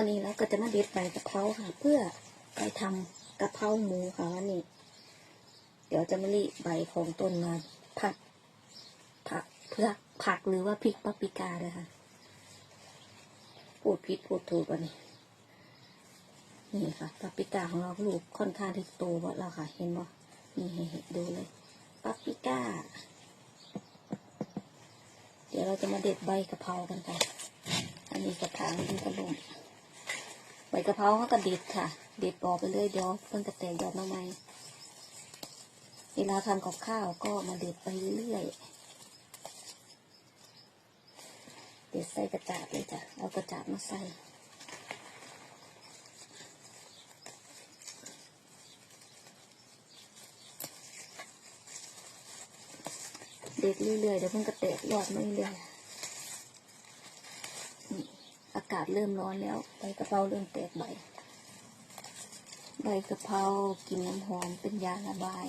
วันนี้เราก็จะมาเด็ดใบกะเพราค่ะ เพื่อไปทำกะเพราหมูค่ะวันนี้ เดี๋ยวจะมารีใบของต้นมาผัดผักเพื่อผักหรือว่าพริกปาปริกาเลยค่ะพูดผิดพูดถูกวันนี้นี่ค่ะปาปริกาของเราลูกค่อนข้างที่โตวแล้วค่ะ เห็นบ่นี่ให้เห็นดูเลยปาปริก้า เดี๋ยวเราจะมาเด็ดใบกะเพรากันค่ะ อันนี้กระถางดินกระลม ใบกะเพราเขาก็เด็ดค่ะ เด็ดปอกไปเลยเดี๋ยวเพิ่งกระแตกยอดมาใหม่เวลาทำกับข้าวก็มาเด็ดไปเรื่อยเด็ดใส่กระจาดเลยจ้ะ เอากระจาดมาใส่เด็ดเรื่อยๆเดี๋ยวเพิ่งกระแตกยอดมาเรื่อยๆนี่อากาศเริ่มร้อนแล้ว ใบกะเพราเริ่มแตกใบ ใบกะเพรากินน้ำหอมเป็นยาระบาย